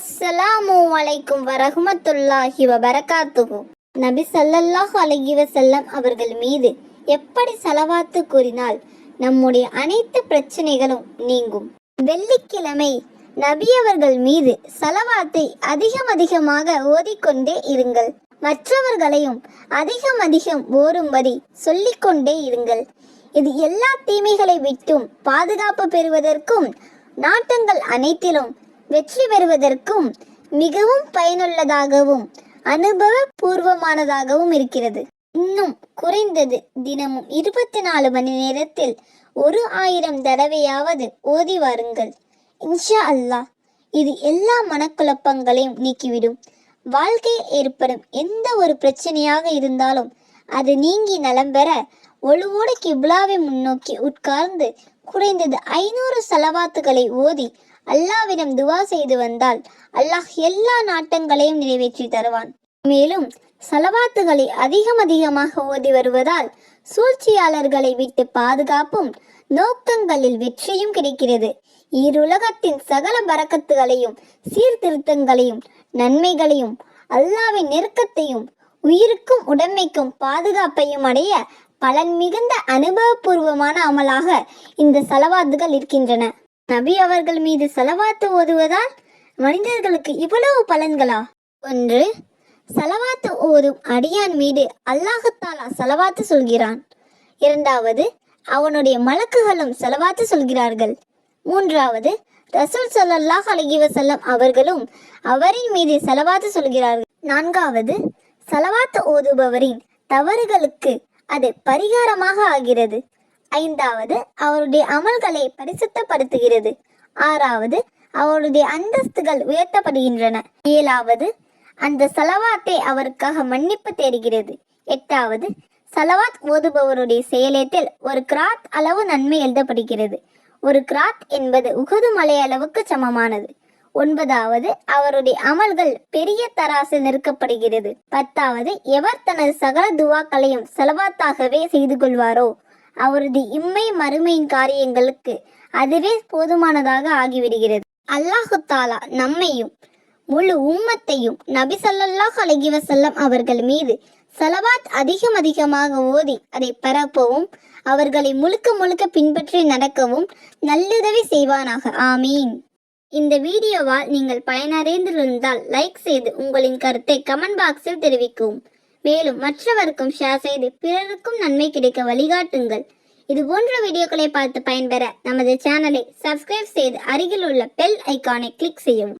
அஸ்ஸலாமு அலைக்கும் வரஹமத்துல்லாஹி வபரகாத்துஹு. நபி ஸல்லல்லாஹு அலைஹி வஸல்லம் அவர்கள் மீது எப்படி சலவாத்து கூறினால் நம்முடைய அனைத்து பிரச்சனைகளும் நீங்கும். வெள்ளிக்கிழமை நபி அவர்கள் மீது சலவாத்தை அதிகம் அதிகமாக ஓதிக்கொண்டே இருங்கள். மற்றவர்களையும் அதிகம் அதிகம் ஓரும்படி சொல்லிக்கொண்டே இருங்கள். இது எல்லா தீமைகளை விட்டும் பாதுகாப்பு பெறுவதற்கும் நாட்டங்கள் அனைத்திலும் வெற்றி பெறுவதற்கும் மிகவும் பயனுள்ளதாகவும் அனுபவ பூர்வமானதாகவும் இருக்கிறது. இன்னும் குறைந்தது தினமும் இருபத்தி நாலு மணி நேரத்தில் ஒரு ஆயிரம் தடவையாவது ஓதி வாருங்கள். இன்ஷா அல்லாஹ் இது எல்லா மனக்குழப்பங்களையும் நீக்கிவிடும். வாழ்க்கையில் ஏற்படும் எந்த ஒரு பிரச்சனையாக இருந்தாலும் அது நீங்கி நலம் பெற ஒழுவோடு கிப்லாவை முன்னோக்கி உட்கார்ந்து குறைந்தது ஐநூறு செலவாத்துகளை ஓதி அல்லாவிடம் துவா செய்து வந்தால் அல்லாஹ் எல்லா நாட்டங்களையும் நிறைவேற்றி தருவான். மேலும் சலவாத்துகளை அதிகம் அதிகமாக ஓதி வருவதால் சூழ்ச்சியாளர்களை விட்டு பாதுகாப்பும் நோக்கங்களில் வெற்றியும் கிடைக்கிறது. ஈருலகத்தின் சகல பரக்கத்துகளையும் சீர்திருத்தங்களையும் நன்மைகளையும் அல்லாவின் நெருக்கத்தையும் உயிருக்கும் உடமைக்கும் பாதுகாப்பையும் அடைய பலன் மிகுந்த அனுபவபூர்வமான அமலாக இந்த செலவாதுகள் இருக்கின்றன. நபி அவர்கள் மீது செலவாத்து ஓதுவதால் மனிதர்களுக்கு இவ்வளவு பலன்களா? ஒன்று செலவாத்து ஓதும் அடியான் மீது அல்லாஹத்தாலா செலவாத்து சொல்கிறான். இரண்டாவது அவனுடைய மலக்குகளும் செலவாத்து சொல்கிறார்கள். மூன்றாவது ரசூல் சல்லாஹ் அலகி வசல்லம் அவர்களும் அவரின் மீது செலவாத்து சொல்கிறார்கள். நான்காவது செலவாத்து ஓதுபவரின் தவறுகளுக்கு அது பரிகாரமாக ஆகிறது. ஐந்தாவது அவருடைய அமல்களை பரிசுத்தப்படுத்துகிறது. ஆறாவது அவருடைய அந்தஸ்துகள் உயர்த்தப்படுகின்றன. ஏழாவது அந்த சலவாத்தை அவருக்காக மன்னிப்பு தேடுகிறது. எட்டாவது சலவாத் ஓதுபவருடைய செயலத்தில் ஒரு கிராத் அளவு நன்மை எழுதப்படுகிறது. ஒரு கிராத் என்பது உகது மலை அளவுக்கு சமமானது. ஒன்பதாவது அவருடைய அமல்கள் பெரிய தராசில் நிற்கப்படுகிறது. பத்தாவது எவர் தனது சகல துவாக்களையும் செலவாத்தாகவே செய்து கொள்வாரோ? அவரது இம்மை மறுமையின் காரியங்களுக்கு அதுவே போதுமானதாக ஆகிவிடுகிறது. அல்லாஹு தாலா நம்மையும் முழு உம்மத்தையும் நபி சல்லாஹ் அலகி வசல்லம் அவர்கள் மீது சலவாத் அதிகம் அதிகமாக ஓதி அதை பரப்பவும் அவர்களை முழுக்க முழுக்க பின்பற்றி நடக்கவும் நல்லுதவி செய்வானாக. ஆமீன். இந்த வீடியோவால் நீங்கள் பயனடைந்திருந்தால் லைக் செய்து உங்களின் கருத்தை கமெண்ட் பாக்ஸில் தெரிவிக்கவும். மேலும் மற்றவருக்கும் ஷேர் செய்து பிறருக்கும் நன்மை கிடைக்க வழிகாட்டுங்கள். இது போன்ற வீடியோக்களை பார்த்து பயன்பெற நமது சேனலை சப்ஸ்கிரைப் செய்து அருகில் உள்ள பெல் ஐகானை கிளிக் செய்யவும்.